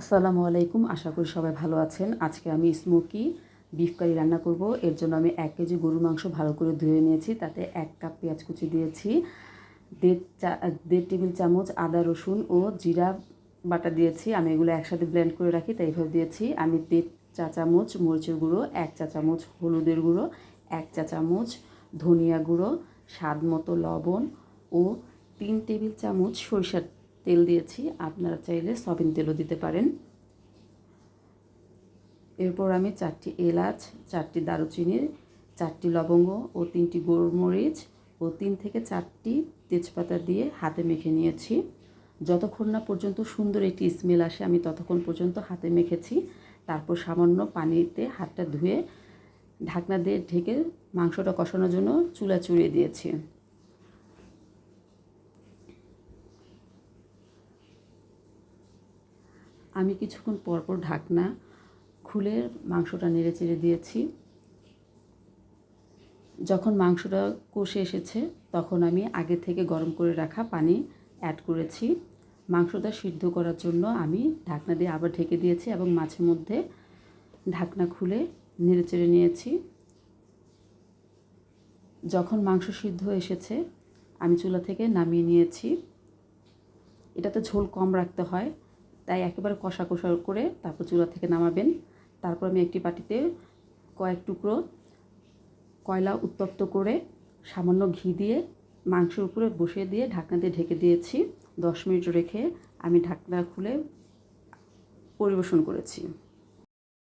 আসসালামু আলাইকুম, আশা করি সবাই ভালো আছেন। আজকে আমি স্মোকি বিফ কারি রান্না করব। এর জন্য আমি এক কেজি গরুর মাংস ভালো করে ধুয়ে নিয়েছি। তাতে এক কাপ পেঁয়াজ কুচি দিয়েছি, দেড় চা, দেড় টেবিল চামচ আদা, রসুন ও জিরা বাটা দিয়েছি। আমি এগুলো একসাথে ব্লেন্ড করে রাখি, তাই এইভাবে দিয়েছি। আমি দেড় চা চামচ মরিচের গুঁড়ো, এক চা চামচ হলুদের গুঁড়ো, এক চা চামচ ধনিয়া গুঁড়ো, স্বাদ মতো লবণ ও তিন টেবিল চামচ সরিষার তেল দিয়েছি, আপনারা চাইলে সয়াবিন তেলও দিতে পারেন। এরপর আমি চারটি এলাচ, চারটি দারুচিনি, চারটি লবঙ্গ ও তিনটি গোলমরিচ ও তিন থেকে চারটি তেজপাতা দিয়ে হাতে মেখে নিয়েছি। যতক্ষণ না পর্যন্ত সুন্দর একটি স্মেল আসে, আমি ততক্ষণ পর্যন্ত হাতে মেখেছি। তারপর সামান্য পানিতে হাতটা ধুয়ে ঢাকনা দিয়ে ঢেকে মাংসটা কষানোর জন্য চুলা চুড়িয়ে দিয়েছি। আমি কিছুক্ষণ পরপর ঢাকনা খুলে মাংসটা নেড়ে চেড়ে দিয়েছি। যখন মাংসটা কষে এসেছে, তখন আমি আগে থেকে গরম করে রাখা পানি অ্যাড করেছি। মাংসটা সিদ্ধ করার জন্য আমি ঢাকনা দিয়ে আবার ঢেকে দিয়েছি এবং মাছের মধ্যে ঢাকনা খুলে নেড়ে চেড়ে নিয়েছি। যখন মাংস সিদ্ধ এসেছে, আমি চুলা থেকে নামিয়ে নিয়েছি। এটাতে ঝোল কম রাখতে হয়। তাই একেবারে কষা কষা করে তারপর চুলা থেকে নামাবেন। তারপর আমি একটি বাটিতে কয়েক টুকরো কয়লা উত্তপ্ত করে সামান্য ঘি দিয়ে মাংসের উপরে বসিয়ে দিয়ে ঢাকনা দিয়ে ঢেকে দিয়েছি। দশ মিনিট রেখে আমি ঢাকনা খুলে পরিবেশন করেছি।